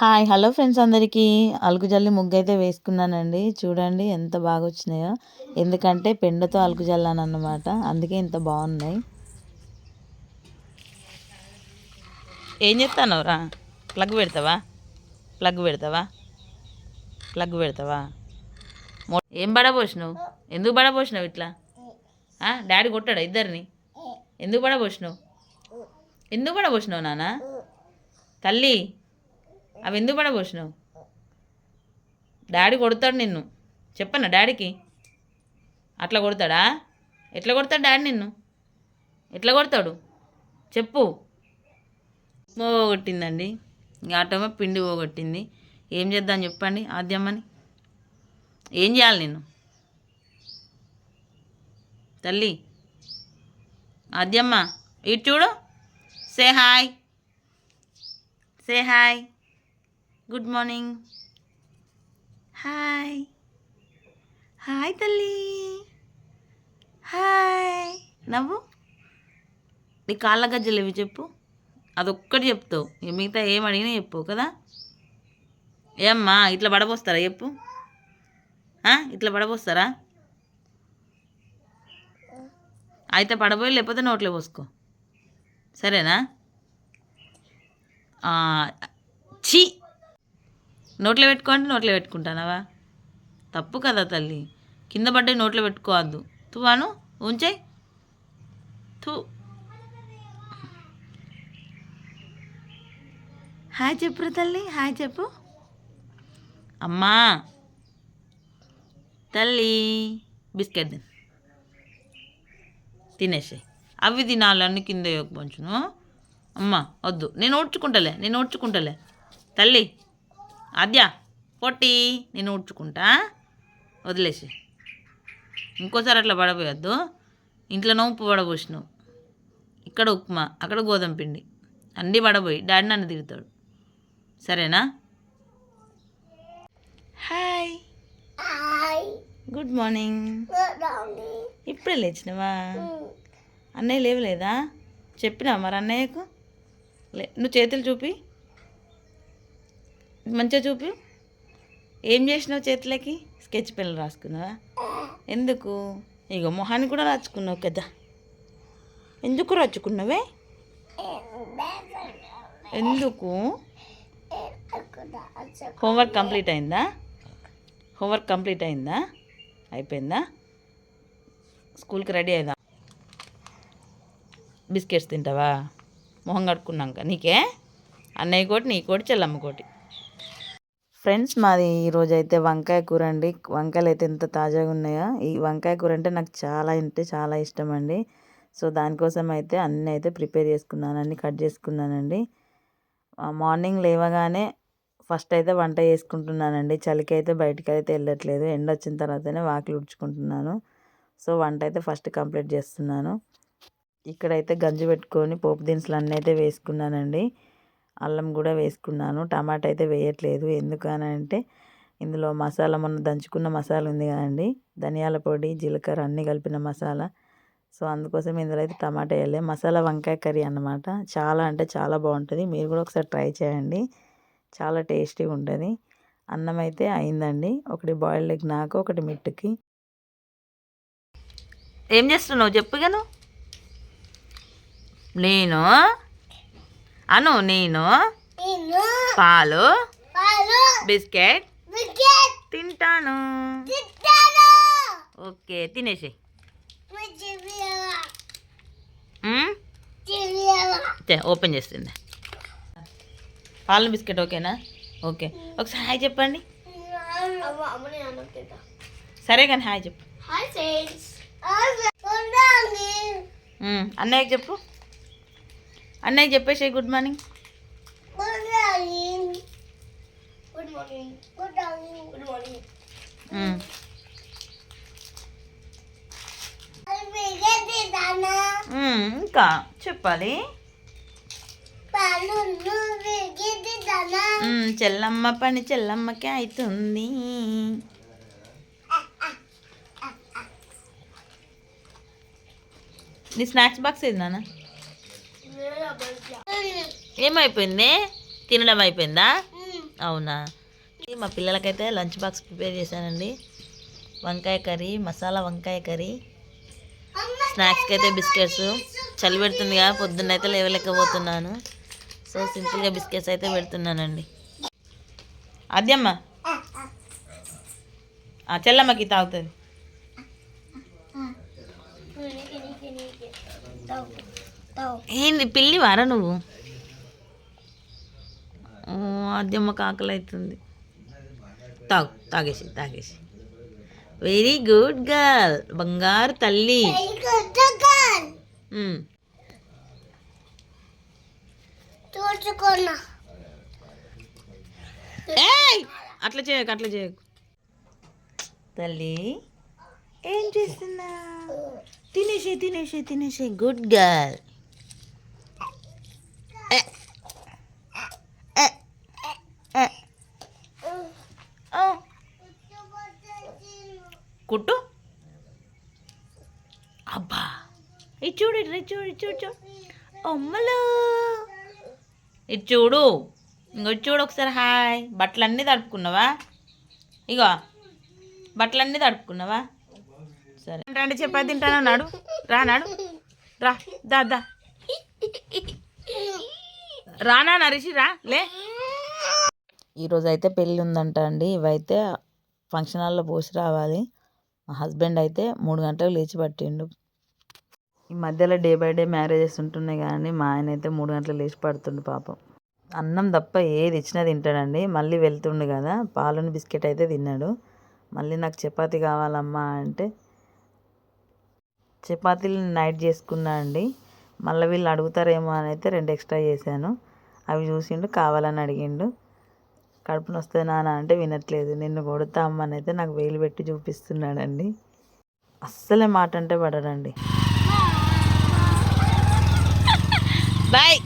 Hi hello friends అందరికీ. అలుకు జల్లి ముగ్గు అయితే వేసుకున్నానండి. చూడండి ఎంత బాగా వచ్చినాయో ఎందుకంటే పెండతో అలుకుజల్లాను అన్నమాట అందుకే ఇంత బాగున్నాయి. ఏం చెప్తాను రా? ప్లగ్ పెడతావా? ప్లగ్ పెడతావా? ప్లగ్ పెడతావా? ఏం బడబోసినావు? ఎందుకు బడబోసినావు ఇట్లా? డాడీ కొట్టాడా ఇద్దరిని? ఎందుకు పడబోసినావు ఎందుకు పడబోసినావు నాన్న తల్లి అవి ఎందుకు పడబోసినావు? డాడీ కొడతాడు నిన్ను. చెప్పనా డాడీకి? అట్లా కొడతాడా? ఎట్లా కొడతాడు డాడీ నిన్ను? ఎట్లా కొడతాడు? చెప్పు. పోగొట్టిందండి. ఇంకా పిండి పోగొట్టింది. ఏం చేద్దాం చెప్పండి ఆద్యమ్మని. ఏం చేయాలి నేను తల్లి. ఆద్యమ్మ ఇటు చూడు. Say hi say hi good morning. Hi hi తల్లి. హాయ్ నవ్వు? నీ కాళ్ళ గజ్జలు ఇవి చెప్పు. అదొక్కటి చెప్తావు. ఇక మిగతా ఏం అడిగినా చెప్పు కదా? ఏమ్మా ఇట్లా పడబోస్తారా చెప్పు? ఇట్లా పడబోస్తారా? అయితే పడబోయి లేకపోతే నోట్లో పోసుకో. సరేనా? ఛీ! నోట్లో పెట్టుకోండి నోట్లో పెట్టుకుంటానవా? తప్పు కదా తల్లి. కింద పడ్డే నోట్లో పెట్టుకోవద్దు. తువాను ఉంచాయి. తూ. హాయ్ చెప్పురా తల్లి హాయ్ చెప్పు. అమ్మా. తల్లి బిస్కెట్ తిను. తినేసాయి అవి తినాలని కింద పంచును అమ్మ వద్దు. నేను ఓడ్చుకుంటలే నేను ఓడ్చుకుంటలే తల్లి అద్యా పొట్టి నేను ఓడ్చుకుంటా వదిలేసి. ఇంకోసారి అట్లా పడబోయొద్దు. ఇంట్లో ఉప్పు పడబోసినావు. ఇక్కడ ఉప్మా అక్కడ గోధుమ పిండి. అన్నీ పడబోయి డాడీ నన్ను తిడతాడు. సరేనా? హాయ్. Good morning. ఇప్పుడే లేచినవా? అన్నయ్య లేవలేదా? చెప్పినా మరి అన్నయ్యకు? లే నువ్వు చేతులు చూపి. మంచిగా చూపి. ఏం చేసినావు చేతులకి? స్కెచ్ పెన్లు రాసుకున్నావా? ఎందుకు? ఇగో మొహాన్ని కూడా రాచుకున్నావు కదా. ఎందుకు రాచుకున్నావే? ఎందుకు? హోంవర్క్ కంప్లీట్ అయిందా? హోంవర్క్ కంప్లీట్ అయిందా? అయిపోయిందా? స్కూల్కి రెడీ అయిందా బిస్కెట్స్ తింటావా? మొహం కడుక్కున్నాక. నీకే? అన్నయ్య కోటి నీ కోటి చెల్లమ్మ కోటి. ఫ్రెండ్స్ మాది ఈరోజు అయితే వంకాయ కూర అండి వంకాయలు అయితే ఎంత తాజాగా ఉన్నాయో? ఈ వంకాయ కూర అంటే నాకు చాలా అంటే చాలా ఇష్టం అండి సో దానికోసం అయితే అన్నీ అయితే ప్రిపేర్ చేసుకున్నాను. అన్ని కట్ చేసుకున్నానండి. మార్నింగ్ లేవగానే ఫస్ట్ అయితే వంట చేసుకుంటున్నానండి. చలికి అయితే బయటికి అయితే వెళ్ళట్లేదు. ఎండ వచ్చిన తర్వాతనే వాకిలు ఉడుచుకుంటున్నాను. సో వంట అయితే ఫస్ట్ కంప్లీట్ చేస్తున్నాను. ఇక్కడైతే గంజి పెట్టుకొని పోపు దినుసులు అన్నీ అయితే వేసుకున్నానండి. అల్లం కూడా వేసుకున్నాను. టమాటా అయితే వేయట్లేదు. ఎందుకనంటే ఇందులో మసాలా మొన్న దంచుకున్న మసాలా ఉంది కదండి. ధనియాల పొడి జీలకర్ర అన్నీ కలిపిన మసాలా. సో అందుకోసం ఇందులో అయితే టమాటా వేయలే మసాలా వంకాయ కర్రీ అన్నమాట. చాలా అంటే చాలా బాగుంటుంది. మీరు కూడా ఒకసారి ట్రై చేయండి. చాలా టేస్టీగా ఉంటుంది. అన్నం అయితే అయిందండి. ఒకటి బాయిల్డ్ ఎగ్ నాకు ఒకటి మిట్టుకి. ఏం చేస్తున్నావు? చెప్పుగాను నేను? అను నేను. పాలు. బిస్కెట్. తింటాను. ఓకే తినేసి ఓపెన్ చేస్తుంది. పాలు బిస్కెట్ ఓకేనా? ఓకే. ఒకసారి హాయ్ చెప్పండి. సరే కానీ హాయ్ చెప్పు. అన్నయ్యకి చెప్పు. అన్నయ్య చెప్పేసి good morning. Good morning good morning good morning good morning మ్మ్. మ్మ్. ఇంకా చెప్పాలి. మ్మ్. చెల్లమ్మ పని చెల్లమ్మకి అవుతుంది నీ స్నాక్స్ బాక్స్ ఏది నాన్న? ఏమైపోయింది తినడం అయిపోయిందా అవునా మా పిల్లలకైతే లంచ్ బాక్స్ ప్రిపేర్ చేశానండి వంకాయ కర్రీ మసాలా వంకాయ కర్రీ స్నాక్స్కి అయితే బిస్కెట్స్ చలి పెడుతుంది కదా పొద్దున్న అయితే లేవలేకపోతున్నాను సో సింపుల్గా బిస్కెట్స్ అయితే పెడుతున్నానండి అద్యమ్మ ఆ, చెల్లమ్మకి తాగుతుంది ఏంది పిల్లి వారా నువ్వు? ఓ, అద్దెమ్మకి ఆకలి అవుతుంది తాగు తాగేసి తాగేసి. వెరీ గుడ్ గర్ల్ బంగారు తల్లి! అట్లా చేయకు అట్లా చేయకు. తల్లి ఏం చేస్తున్నా తినేసి తినేసి తినేసి గుడ్ గర్ల్ కుట్టు అబ్బా. ఇది చూడు రా, చూడు ఇటు చూడు చూడు. అమ్మలో. ఇటు చూడు. ఇంకొచ్చి చూడు ఒకసారి హాయ్. బట్టలన్నీ తడుపుకున్నావా? ఇగో బట్టలన్నీ తడుపుకున్నావా? సరే. రండి చెప్పా తింటాను నాడు? రా నాడు. రా దా దా. రానా నరిసి రా లే. ఈరోజు అయితే పెళ్ళి ఉందంట అండి ఇవైతే ఫంక్షన్ హాల్లో పోసి రావాలి. మా హస్బెండ్ అయితే మూడు గంటలకు లేచి పట్టిండు. ఈ మధ్యలో డే బై డే మ్యారేజెస్ ఉంటున్నాయి కానీ మా ఆయన అయితే మూడు గంటలకు లేచి పడుతుండు పాపం. అన్నం తప్ప ఏది ఇచ్చినా తింటాడండి. మళ్ళీ వెళ్తుండు కదా పాలుని బిస్కెట్ అయితే తిన్నాడు. మళ్ళీ నాకు చపాతి కావాలమ్మా అంటే చపాతీలు నైట్ చేసుకున్నా అండి. మళ్ళీ వీళ్ళు అడుగుతారేమో అని అయితే రెండు ఎక్స్ట్రా చేశాను. అవి చూసిండు కావాలని అడిగిండు. కడుపు నొస్తే నాన్న అంటే వినట్లేదు. నిన్ను కొడతా అమ్మని అయితే నాకు వేలు పెట్టి చూపిస్తున్నాడండి. అస్సలే మాట అంటే పడడండి. బాయ్.